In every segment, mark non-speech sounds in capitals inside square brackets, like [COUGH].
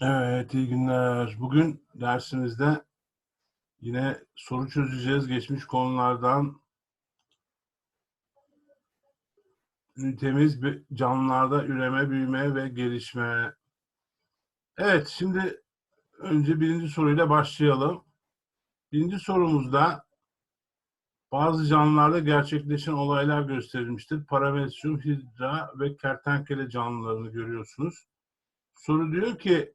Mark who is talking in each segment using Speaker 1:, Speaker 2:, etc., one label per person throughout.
Speaker 1: Evet, iyi günler. Bugün dersimizde yine soru çözeceğiz. Geçmiş konulardan ünitemiz canlılarda üreme, büyüme ve gelişme. Evet, şimdi önce birinci soruyla başlayalım. Birinci sorumuzda bazı canlılarda gerçekleşen olaylar gösterilmiştir. Paramesyum, hidra ve kertenkele canlılarını görüyorsunuz. Soru diyor ki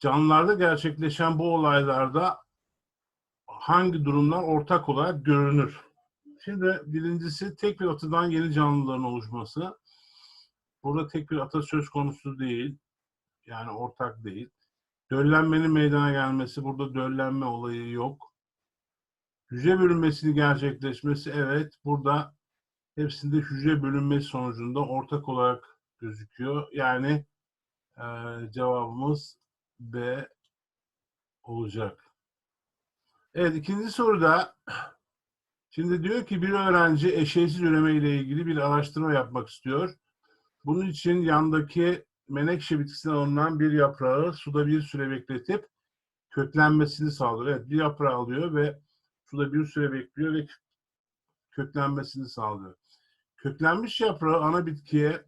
Speaker 1: canlılarda gerçekleşen bu olaylarda hangi durumlar ortak olarak görünür? Şimdi birincisi tek bir atıdan yeni canlıların oluşması. Burada tek bir ata söz konusu değil. Yani ortak değil. Döllenmenin meydana gelmesi, burada döllenme olayı yok. Hücre bölünmesinin gerçekleşmesi, evet. Burada hepsinde hücre bölünmesi sonucunda ortak olarak gözüküyor. Yani eee, cevabımız B olacak. Evet ikinci soruda şimdi diyor ki bir öğrenci eşeğsiz üreme ile ilgili bir araştırma yapmak istiyor. Bunun için yandaki menekşe bitkisinden alınan bir yaprağı suda bir süre bekletip köklenmesini sağlıyor. Evet bir yaprağı alıyor ve suda bir süre bekliyor ve köklenmesini sağlıyor. Köklenmiş yaprağı ana bitkiye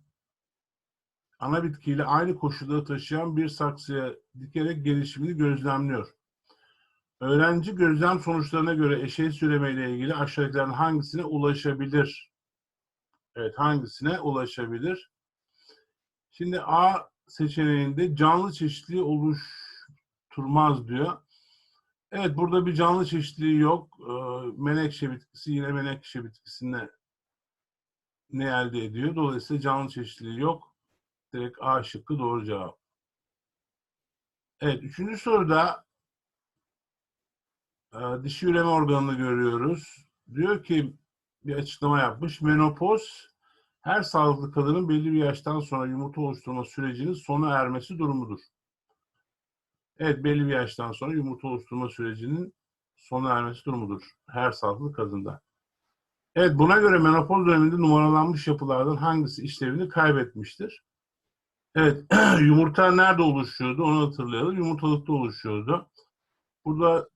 Speaker 1: ana bitkiyle aynı koşulları taşıyan bir saksıya dikerek gelişimini gözlemliyor. Öğrenci gözlem sonuçlarına göre eşeği süreme ile ilgili aşağıdakilerin hangisine ulaşabilir? Evet, hangisine ulaşabilir? Şimdi A seçeneğinde canlı çeşitliliği oluşturmaz diyor. Evet, burada bir canlı çeşitliliği yok. Ee, Menekşe bitkisi yine menekşe bitkisinde ne elde ediyor? Dolayısıyla canlı çeşitliliği yok. Direkt A şıkkı doğru cevap. Evet, üçüncü soruda e, dişi üreme organını görüyoruz. Diyor ki bir açıklama yapmış. Menopoz her sağlıklı kadının belli bir yaştan sonra yumurta oluşturma sürecinin sona ermesi durumudur. Evet belli bir yaştan sonra yumurta oluşturma sürecinin sona ermesi durumudur. Her sağlıklı kadında. Evet buna göre menopoz döneminde numaralanmış yapılardan hangisi işlevini kaybetmiştir? Evet [CLEARS THROAT] yumurta nerede oluşuyordu onu hatırlayalım. Yumurtalıkta oluşuyordu. Burada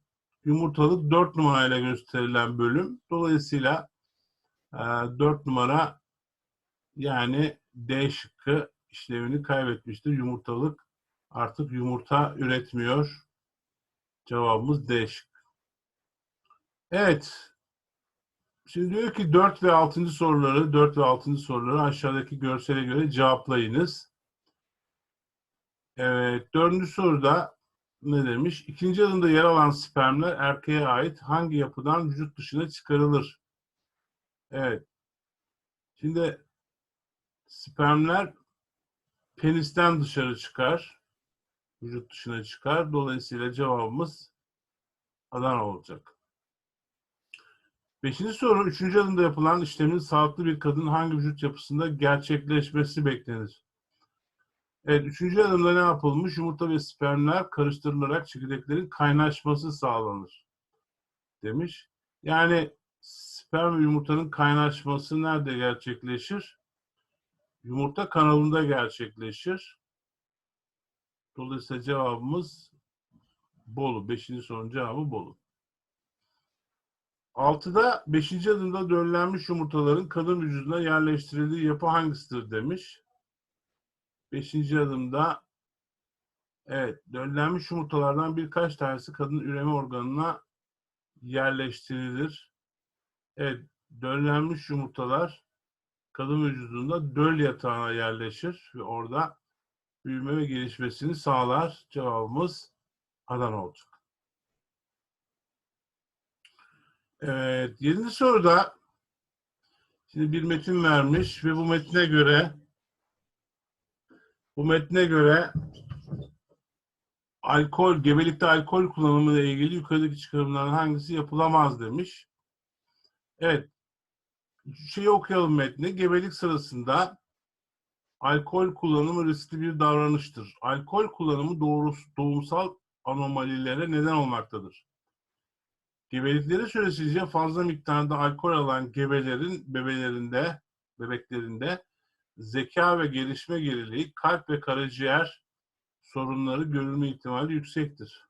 Speaker 1: yumurtalık 4 numarayla gösterilen bölüm. Dolayısıyla e, 4 numara yani D şıkkı işlevini kaybetmiştir. Yumurtalık artık yumurta üretmiyor. Cevabımız D şıkkı. Evet. Şimdi diyor ki 4 ve 6. soruları, 4 ve 6. soruları aşağıdaki görsele göre cevaplayınız. Evet, dördüncü soruda ne demiş? İkinci adımda yer alan spermler erkeğe ait hangi yapıdan vücut dışına çıkarılır? Evet. Şimdi spermler penisten dışarı çıkar. Vücut dışına çıkar. Dolayısıyla cevabımız Adana olacak. Beşinci soru, üçüncü adımda yapılan işlemin sağlıklı bir kadın hangi vücut yapısında gerçekleşmesi beklenir? Evet, üçüncü adımda ne yapılmış? Yumurta ve spermler karıştırılarak çekirdeklerin kaynaşması sağlanır. Demiş. Yani sperm ve yumurtanın kaynaşması nerede gerçekleşir? Yumurta kanalında gerçekleşir. Dolayısıyla cevabımız Bolu. Beşinci sorunun cevabı Bolu. Altıda beşinci adımda döllenmiş yumurtaların kadın vücuduna yerleştirildiği yapı hangisidir demiş. Beşinci adımda evet döllenmiş yumurtalardan birkaç tanesi kadın üreme organına yerleştirilir. Evet döllenmiş yumurtalar kadın vücudunda döl yatağına yerleşir ve orada büyüme ve gelişmesini sağlar. Cevabımız Adana olacak. Evet, yedinci soruda şimdi bir metin vermiş ve bu metne göre bu metne göre alkol, gebelikte alkol kullanımı ile ilgili yukarıdaki çıkarımların hangisi yapılamaz demiş. Evet, şeyi okuyalım metni. Gebelik sırasında alkol kullanımı riskli bir davranıştır. Alkol kullanımı doğrusu, doğumsal anomalilere neden olmaktadır. Gebelikleri süresince fazla miktarda alkol alan gebelerin bebelerinde, bebeklerinde zeka ve gelişme geriliği, kalp ve karaciğer sorunları görülme ihtimali yüksektir.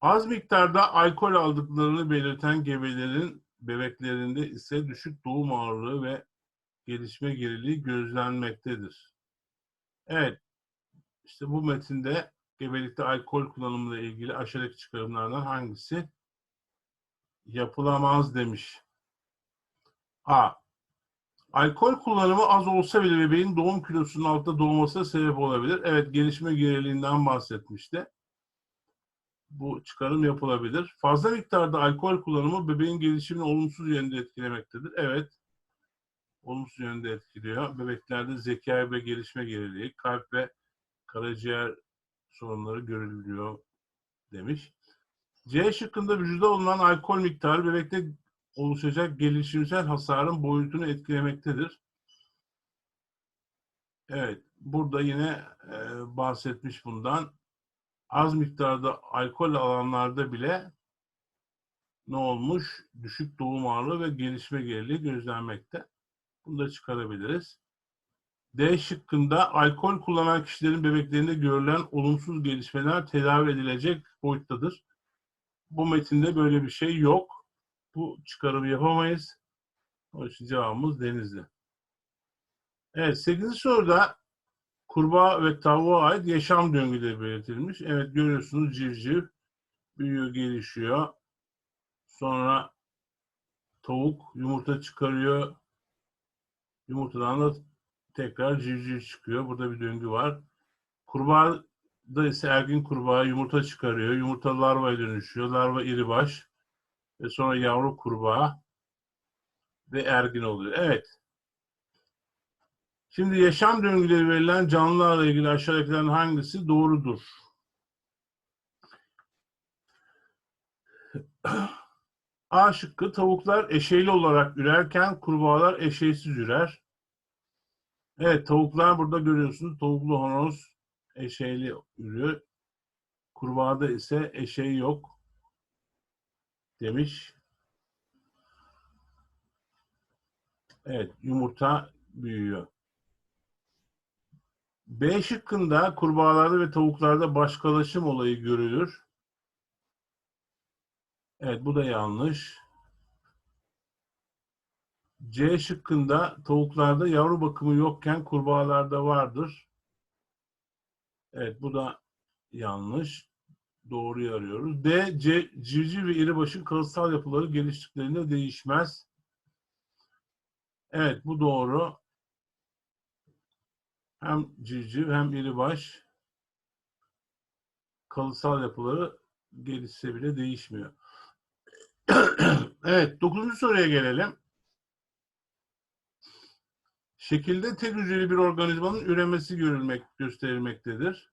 Speaker 1: Az miktarda alkol aldıklarını belirten gebelerin bebeklerinde ise düşük doğum ağırlığı ve gelişme geriliği gözlenmektedir. Evet, işte bu metinde gebelikte alkol kullanımıyla ilgili aşağıdaki çıkarımlardan hangisi yapılamaz demiş. A. Alkol kullanımı az olsa bile bebeğin doğum kilosunun altta doğmasına sebep olabilir. Evet, gelişme geriliğinden bahsetmişti. Bu çıkarım yapılabilir. Fazla miktarda alkol kullanımı bebeğin gelişimini olumsuz yönde etkilemektedir. Evet, olumsuz yönde etkiliyor. Bebeklerde zeka ve gelişme geriliği, kalp ve karaciğer sorunları görülüyor demiş. C şıkkında vücuda bulunan alkol miktarı bebekte oluşacak gelişimsel hasarın boyutunu etkilemektedir. Evet, burada yine e, bahsetmiş bundan. Az miktarda alkol alanlarda bile ne olmuş? Düşük doğum ağırlığı ve gelişme geriliği gözlenmekte. Bunu da çıkarabiliriz. D şıkkında alkol kullanan kişilerin bebeklerinde görülen olumsuz gelişmeler tedavi edilecek boyuttadır. Bu metinde böyle bir şey yok. Bu çıkarımı yapamayız. O için cevabımız Denizli. Evet 8. soruda kurbağa ve tavuğa ait yaşam döngüleri belirtilmiş. Evet görüyorsunuz civciv büyüyor, gelişiyor. Sonra tavuk yumurta çıkarıyor. Yumurtadan da tekrar civciv çıkıyor. Burada bir döngü var. Kurbağa da ise ergin kurbağa yumurta çıkarıyor. Yumurta larvaya dönüşüyor. Larva iri baş ve sonra yavru kurbağa ve ergin oluyor. Evet. Şimdi yaşam döngüleri verilen canlılarla ilgili aşağıdakilerin hangisi doğrudur? [CLEARS THROAT] A şıkkı tavuklar eşeyli olarak ürerken kurbağalar eşeysiz ürer. Evet tavuklar burada görüyorsunuz. Tavuklu horoz eşeğli ürü. Kurbağada ise eşeği yok demiş. Evet yumurta büyüyor. B şıkkında kurbağalarda ve tavuklarda başkalaşım olayı görülür. Evet bu da yanlış. C şıkkında tavuklarda yavru bakımı yokken kurbağalarda vardır. Evet bu da yanlış. Doğruyu arıyoruz. D, C, civciv ve iribaşın kalıtsal yapıları geliştiklerinde değişmez. Evet bu doğru. Hem civciv hem iribaş kalıtsal yapıları gelişse bile değişmiyor. [CLEARS THROAT] evet dokuzuncu soruya gelelim. Şekilde tek hücreli bir organizmanın üremesi görülmek, gösterilmektedir.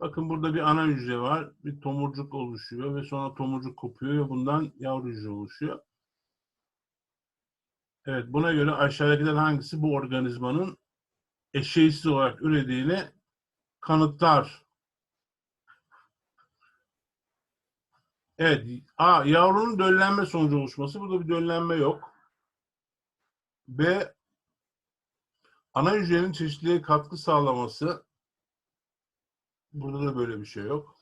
Speaker 1: Bakın burada bir ana hücre var. Bir tomurcuk oluşuyor ve sonra tomurcuk kopuyor ve bundan yavru hücre oluşuyor. Evet buna göre aşağıdakiler hangisi bu organizmanın eşeğsiz olarak ürediğini kanıtlar. Evet. A. Yavrunun döllenme sonucu oluşması. Burada bir döllenme yok. B. Ana hücrenin çeşitliliğe katkı sağlaması. Burada da böyle bir şey yok.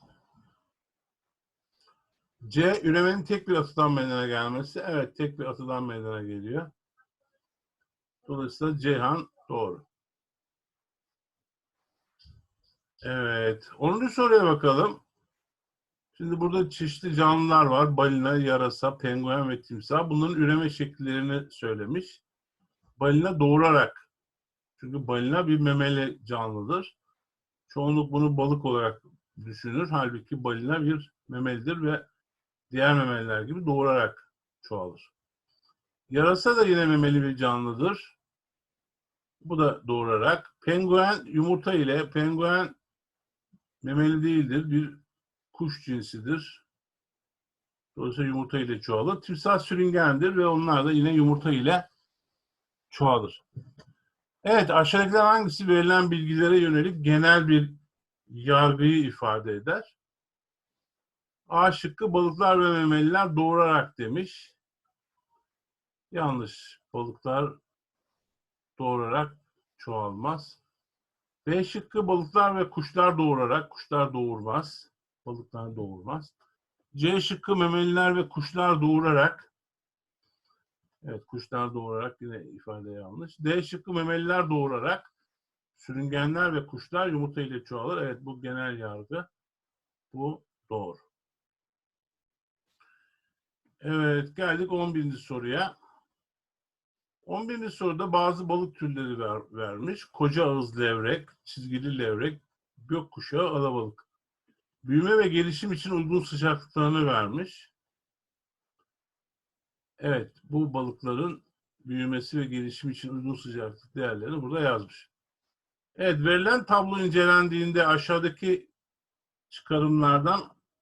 Speaker 1: C. Üremenin tek bir atıdan meydana gelmesi. Evet, tek bir atıdan meydana geliyor. Dolayısıyla Ceyhan doğru. Evet. 10. soruya bakalım. Şimdi burada çeşitli canlılar var. Balina, yarasa, penguen ve timsah. Bunların üreme şekillerini söylemiş. Balina doğurarak. Çünkü balina bir memeli canlıdır. Çoğunluk bunu balık olarak düşünür. Halbuki balina bir memelidir ve diğer memeliler gibi doğurarak çoğalır. Yarasa da yine memeli bir canlıdır. Bu da doğurarak. Penguen yumurta ile, penguen memeli değildir. Bir kuş cinsidir. Dolayısıyla yumurta ile çoğalır. Timsah sürüngendir ve onlar da yine yumurta ile çoğalır. Evet, aşağıdakiler hangisi verilen bilgilere yönelik genel bir yargıyı ifade eder? A şıkkı balıklar ve memeliler doğurarak demiş. Yanlış. Balıklar doğurarak çoğalmaz. B şıkkı balıklar ve kuşlar doğurarak, kuşlar doğurmaz. Balıklar doğurmaz. C şıkkı memeliler ve kuşlar doğurarak. Evet kuşlar doğurarak yine ifade yanlış. D şıkkı memeliler doğurarak. Sürüngenler ve kuşlar yumurta ile çoğalır. Evet bu genel yargı. Bu doğru. Evet geldik 11. soruya. 11. soruda bazı balık türleri ver, vermiş. Koca ağız levrek, çizgili levrek, gökkuşağı, alabalık. Büyüme ve gelişim için uygun sıcaklıklarını vermiş. Evet, bu balıkların büyümesi ve gelişim için uygun sıcaklık değerlerini burada yazmış. Evet, verilen tablo incelendiğinde aşağıdaki çıkarımlardan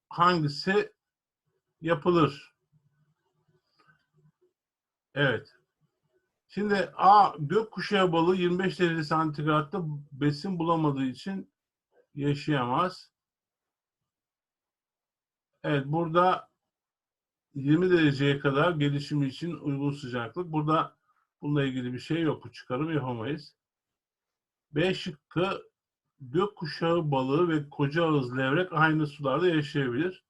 Speaker 1: hangisi yapılır? Evet. Şimdi A gökkuşağı balığı 25 derece santigratta besin bulamadığı için yaşayamaz. Evet burada 20 dereceye kadar gelişimi için uygun sıcaklık. Burada bununla ilgili bir şey yok. Çıkarım yapamayız. B şıkkı gökkuşağı balığı ve koca ağız levrek aynı sularda yaşayabilir.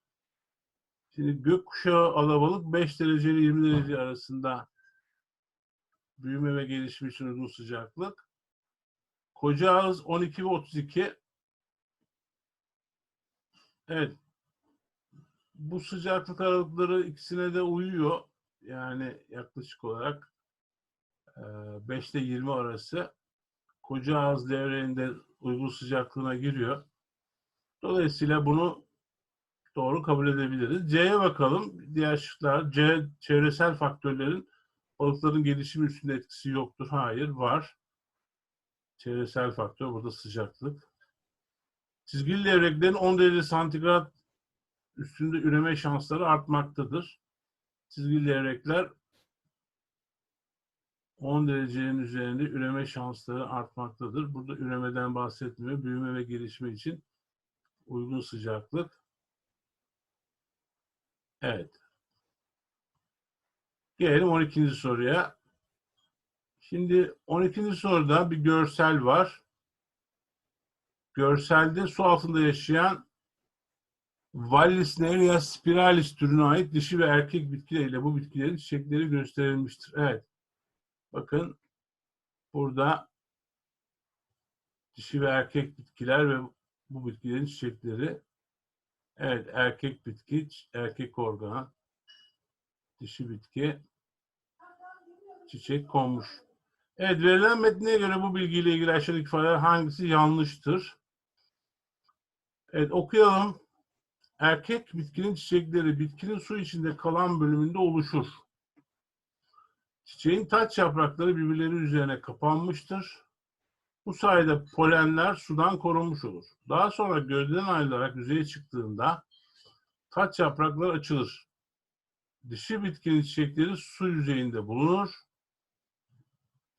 Speaker 1: Şimdi gökkuşağı alabalık 5 derece ile 20 derece arasında büyüme ve gelişim için uygun sıcaklık. Koca ağız 12 ve 32. Evet. Bu sıcaklık aralıkları ikisine de uyuyor. Yani yaklaşık olarak 5 ile 20 arası koca ağız devreğinde uygun sıcaklığına giriyor. Dolayısıyla bunu doğru kabul edebiliriz. C'ye bakalım. Diğer şıklar. C çevresel faktörlerin balıkların gelişimi üstünde etkisi yoktur. Hayır, var. Çevresel faktör burada sıcaklık. Çizgili levreklerin 10 derece santigrat üstünde üreme şansları artmaktadır. Çizgili levrekler 10 derecenin üzerinde üreme şansları artmaktadır. Burada üremeden bahsetmiyor. Büyüme ve gelişme için uygun sıcaklık. Evet. Gelelim 12. soruya. Şimdi 12. soruda bir görsel var. Görselde su altında yaşayan Vallis nerea spiralis türüne ait dişi ve erkek bitkileriyle bu bitkilerin çiçekleri gösterilmiştir. Evet. Bakın burada dişi ve erkek bitkiler ve bu bitkilerin çiçekleri. Evet erkek bitki, erkek organ, dişi bitki, çiçek konmuş. Evet verilen metne göre bu bilgiyle ilgili aşağıdaki ifadeler hangisi yanlıştır? Evet okuyalım. Erkek bitkinin çiçekleri bitkinin su içinde kalan bölümünde oluşur. Çiçeğin taç yaprakları birbirleri üzerine kapanmıştır. Bu sayede polenler sudan korunmuş olur. Daha sonra gövdeden ayrılarak yüzeye çıktığında taç yaprakları açılır. Dişi bitkinin çiçekleri su yüzeyinde bulunur.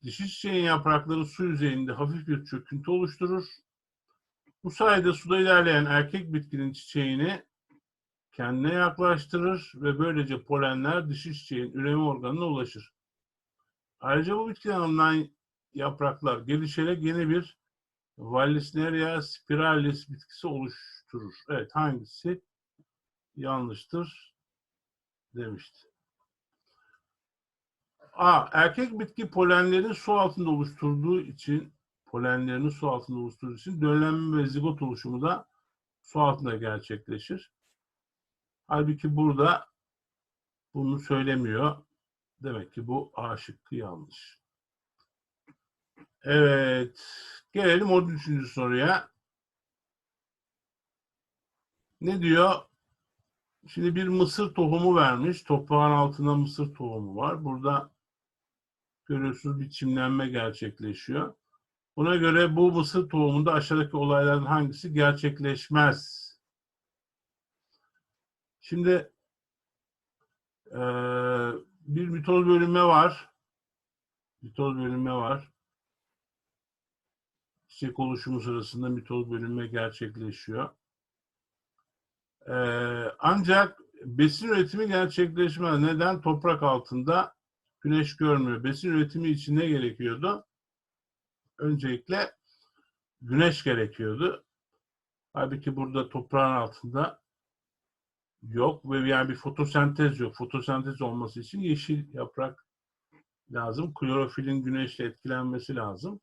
Speaker 1: Dişi çiçeğin yaprakları su yüzeyinde hafif bir çöküntü oluşturur. Bu sayede suda ilerleyen erkek bitkinin çiçeğini kendine yaklaştırır ve böylece polenler dişi çiçeğin üreme organına ulaşır. Ayrıca bu bitkiden alınan yapraklar gelişerek yeni bir Vallisneria spiralis bitkisi oluşturur. Evet hangisi yanlıştır demişti. A. Erkek bitki polenlerin su altında oluşturduğu için polenlerini su altında oluşturduğu için döllenme ve zigot oluşumu da su altında gerçekleşir. Halbuki burada bunu söylemiyor. Demek ki bu A şıkkı yanlış. Evet. Gelelim 13. soruya. Ne diyor? Şimdi bir mısır tohumu vermiş. Toprağın altında mısır tohumu var. Burada görüyorsunuz bir çimlenme gerçekleşiyor. Buna göre bu mısır tohumunda aşağıdaki olaylardan hangisi gerçekleşmez? Şimdi e, bir mitoz bölünme var. Mitoz bölünme var. Çiçek oluşumu sırasında mitoz bölünme gerçekleşiyor. E, ancak besin üretimi gerçekleşmez. Neden? Toprak altında güneş görmüyor. Besin üretimi için ne gerekiyordu? Öncelikle güneş gerekiyordu. Halbuki burada toprağın altında yok ve yani bir fotosentez yok. Fotosentez olması için yeşil yaprak lazım. Klorofilin güneşle etkilenmesi lazım.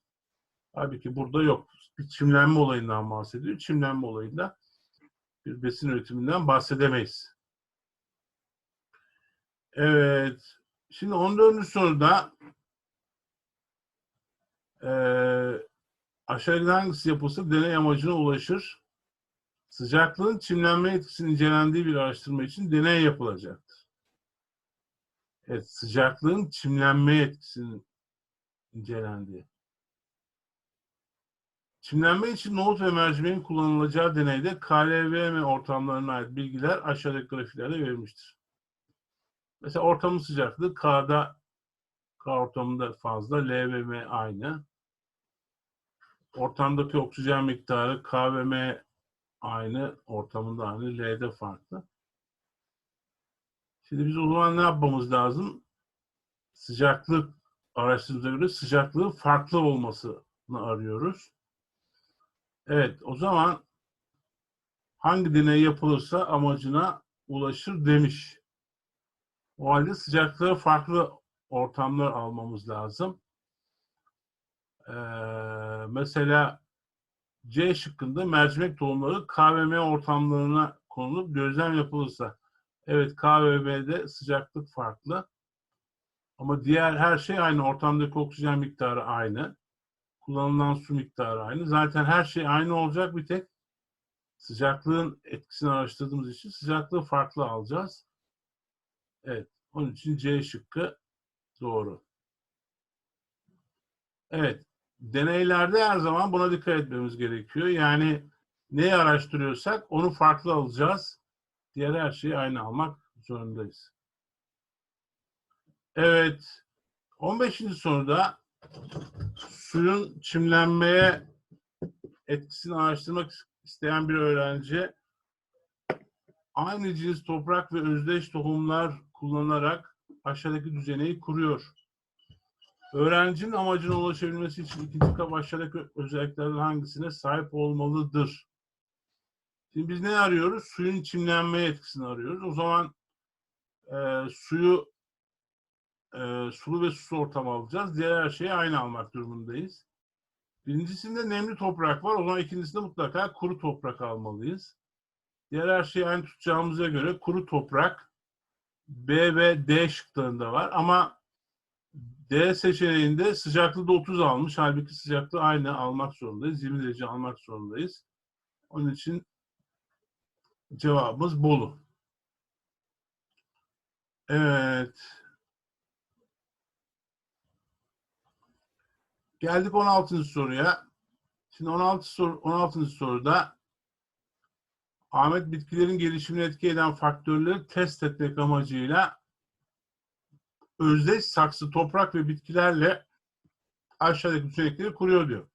Speaker 1: Halbuki burada yok. Bir çimlenme olayından bahsediyor. Çimlenme olayında bir besin üretiminden bahsedemeyiz. Evet. Şimdi 14. soruda eee aşağıda hangisi yapılsa deney amacına ulaşır? Sıcaklığın çimlenme etkisinin incelendiği bir araştırma için deney yapılacaktır. Evet, sıcaklığın çimlenme etkisinin incelendiği. Çimlenme için nohut ve mercimeğin kullanılacağı deneyde KLVM ortamlarına ait bilgiler aşağıdaki grafiklerde verilmiştir. Mesela ortamın sıcaklığı K'da K ortamında fazla, L ve aynı. Ortamdaki oksijen miktarı K ve M aynı, ortamında aynı, L'de farklı. Şimdi biz o zaman ne yapmamız lazım? Sıcaklık araştırmamıza göre sıcaklığın farklı olmasını arıyoruz. Evet, o zaman hangi deney yapılırsa amacına ulaşır demiş. O halde sıcaklığı farklı ortamlar almamız lazım. Ee, mesela C şıkkında mercimek tohumları KVM ortamlarına konulup gözlem yapılırsa evet KVM'de sıcaklık farklı ama diğer her şey aynı. Ortamdaki oksijen miktarı aynı. Kullanılan su miktarı aynı. Zaten her şey aynı olacak bir tek sıcaklığın etkisini araştırdığımız için sıcaklığı farklı alacağız. Evet. Onun için C şıkkı doğru. Evet. Deneylerde her zaman buna dikkat etmemiz gerekiyor. Yani neyi araştırıyorsak onu farklı alacağız. Diğer her şeyi aynı almak zorundayız. Evet. 15. soruda suyun çimlenmeye etkisini araştırmak isteyen bir öğrenci aynı cins toprak ve özdeş tohumlar kullanarak aşağıdaki düzeneyi kuruyor. Öğrencinin amacına ulaşabilmesi için ikinci kap aşağıdaki özelliklerden hangisine sahip olmalıdır? Şimdi biz ne arıyoruz? Suyun çimlenmeye etkisini arıyoruz. O zaman e, suyu e, sulu ve susuz ortam alacağız. Diğer her şeyi aynı almak durumundayız. Birincisinde nemli toprak var. O zaman ikincisinde mutlaka kuru toprak almalıyız. Diğer her şeyi aynı tutacağımıza göre kuru toprak B ve D şıklarında var. Ama D seçeneğinde sıcaklığı da 30 almış. Halbuki sıcaklığı aynı almak zorundayız. 20 derece almak zorundayız. Onun için cevabımız Bolu. Evet. Geldik 16. soruya. Şimdi 16 soru 16. soruda Ahmet bitkilerin gelişimini etki eden faktörleri test etmek amacıyla özdeş saksı, toprak ve bitkilerle aşağıdaki düzenekleri kuruyor diyor.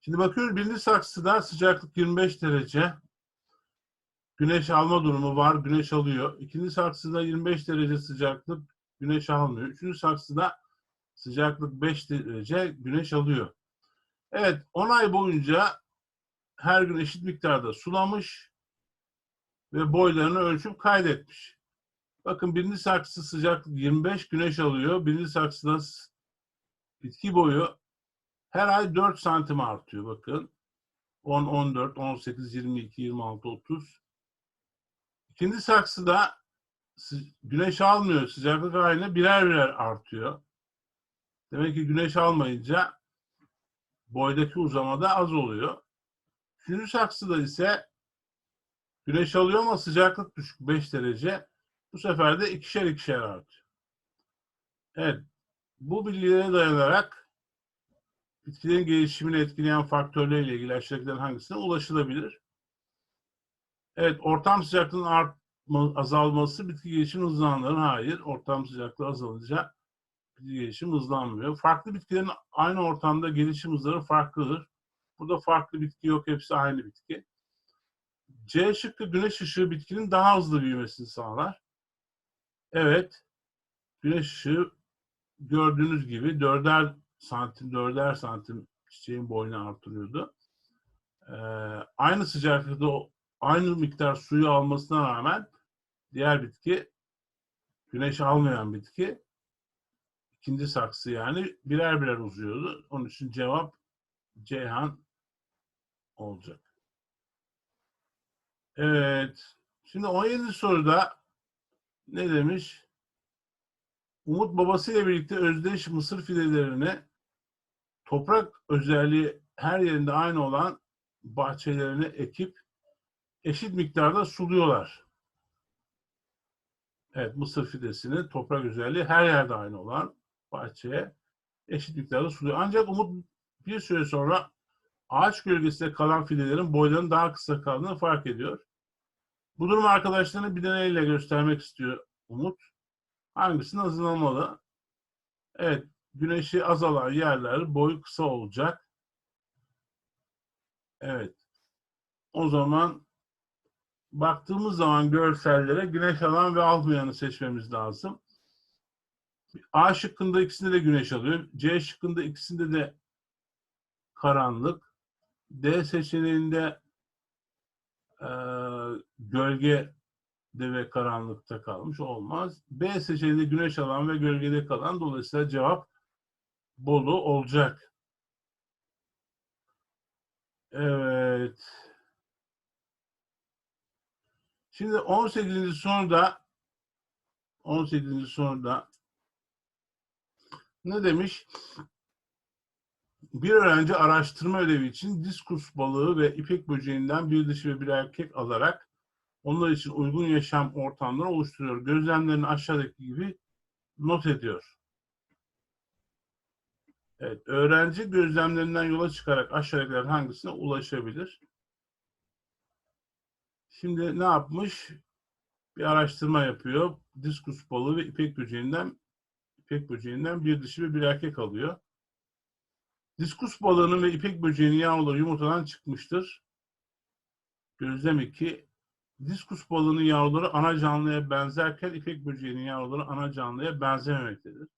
Speaker 1: Şimdi bakıyoruz birinci saksıda sıcaklık 25 derece. Güneş alma durumu var. Güneş alıyor. İkinci saksıda 25 derece sıcaklık. Güneş almıyor. Üçüncü saksıda sıcaklık 5 derece. Güneş alıyor. Evet 10 ay boyunca her gün eşit miktarda sulamış ve boylarını ölçüp kaydetmiş. Bakın birinci saksı sıcaklık 25 güneş alıyor. Birinci saksıda bitki boyu her ay 4 santim artıyor bakın. 10, 14, 18, 22, 26, 30. İkinci saksıda güneş almıyor. Sıcaklık aynı birer birer artıyor. Demek ki güneş almayınca boydaki uzamada az oluyor. Üçüncü saksıda ise güneş alıyor ama sıcaklık düşük 5 derece. Bu sefer de ikişer ikişer artıyor. Evet. Bu bilgilere dayanarak bitkilerin gelişimini etkileyen faktörlerle ilgili aşağıdakilerin hangisine ulaşılabilir? Evet, ortam sıcaklığının artma, azalması bitki gelişimi hızlandırır. Hayır, ortam sıcaklığı azalınca bitki gelişimi hızlanmıyor. Farklı bitkilerin aynı ortamda gelişim hızları farklıdır. Burada farklı bitki yok, hepsi aynı bitki. C şıkkı güneş ışığı bitkinin daha hızlı büyümesini sağlar. Evet, güneş ışığı gördüğünüz gibi dörder santim, dörder santim çiçeğin boyunu artırıyordu. Ee, aynı sıcaklıkta aynı miktar suyu almasına rağmen diğer bitki güneş almayan bitki ikinci saksı yani birer birer uzuyordu. Onun için cevap Ceyhan olacak. Evet. Şimdi 17 soruda ne demiş? Umut babasıyla birlikte özdeş mısır fidelerini toprak özelliği her yerinde aynı olan bahçelerine ekip eşit miktarda suluyorlar. Evet, mısır fidesini toprak özelliği her yerde aynı olan bahçeye eşit miktarda suluyor. Ancak Umut bir süre sonra ağaç gölgesinde kalan fidelerin boylarının daha kısa kaldığını fark ediyor. Bu durum arkadaşlarına bir deneyle göstermek istiyor Umut. Hangisini hazırlamalı? Evet, güneşi azalan yerler boyu kısa olacak. Evet. O zaman baktığımız zaman görsellere güneş alan ve almayanı seçmemiz lazım. A şıkkında ikisinde de güneş alıyor. C şıkkında ikisinde de karanlık. D seçeneğinde eee gölge de ve karanlıkta kalmış olmaz. B seçeneğinde güneş alan ve gölgede kalan dolayısıyla cevap Bolu olacak. Evet. Şimdi 18. soruda 18. soruda ne demiş? Bir öğrenci araştırma ödevi için diskus balığı ve ipek böceğinden bir dişi ve bir erkek alarak onlar için uygun yaşam ortamları oluşturuyor. Gözlemlerini aşağıdaki gibi not ediyor. Evet, öğrenci gözlemlerinden yola çıkarak aşağıdakiler hangisine ulaşabilir? Şimdi ne yapmış? Bir araştırma yapıyor. Diskus balığı ve ipek böceğinden ipek böceğinden bir dişi ve bir erkek alıyor. Diskus balığının ve ipek böceğinin yavruları yumurtadan çıkmıştır. Gözlem 2. Diskus balığının yavruları ana canlıya benzerken ipek böceğinin yavruları ana canlıya benzememektedir.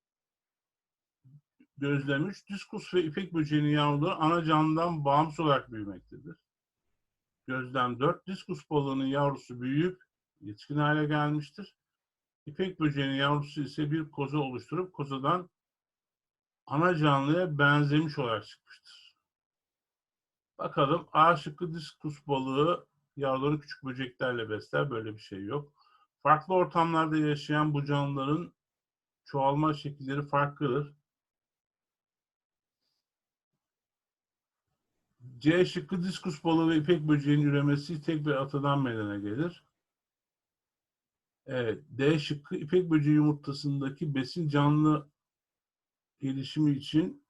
Speaker 1: Gözlem 3. Diskus ve ipek böceğinin yavruları ana canlıdan bağımsız olarak büyümektedir. Gözlem 4. Diskus balığının yavrusu büyüyüp yetkin hale gelmiştir. İpek böceğinin yavrusu ise bir koza oluşturup kozadan ana canlıya benzemiş olarak çıkmıştır. Bakalım A şıkkı diskus balığı yavruları küçük böceklerle besler. Böyle bir şey yok. Farklı ortamlarda yaşayan bu canlıların çoğalma şekilleri farklıdır. C şıkkı diskus balığı ve ipek böceğinin üremesi tek bir atadan meydana gelir. Evet. D şıkkı ipek böceği yumurtasındaki besin canlı gelişimi için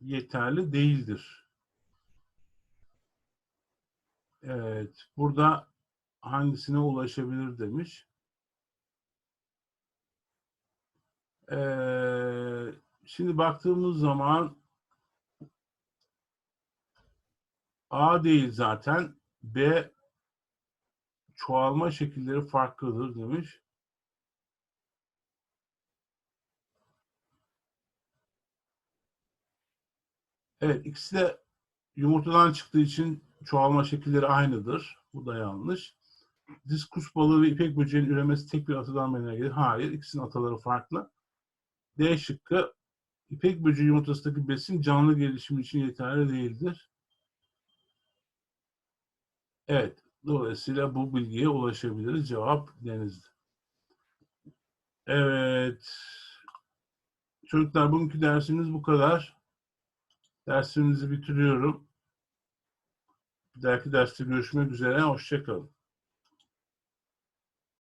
Speaker 1: yeterli değildir. Evet. Burada hangisine ulaşabilir demiş. Ee, şimdi baktığımız zaman A değil zaten. B çoğalma şekilleri farklıdır demiş. Evet, ikisi de yumurtadan çıktığı için çoğalma şekilleri aynıdır. Bu da yanlış. Diskus balığı ve ipek böceğinin üremesi tek bir atadan meydana gelir. Hayır, ikisinin ataları farklı. D şıkkı, ipek böceği yumurtasındaki besin canlı gelişimi için yeterli değildir. Evet, dolayısıyla bu bilgiye ulaşabiliriz. Cevap denizdi. Evet. Çocuklar bugünkü dersimiz bu kadar. Dersimizi bitiriyorum. Bir dahaki derste görüşmek üzere. Hoşçakalın.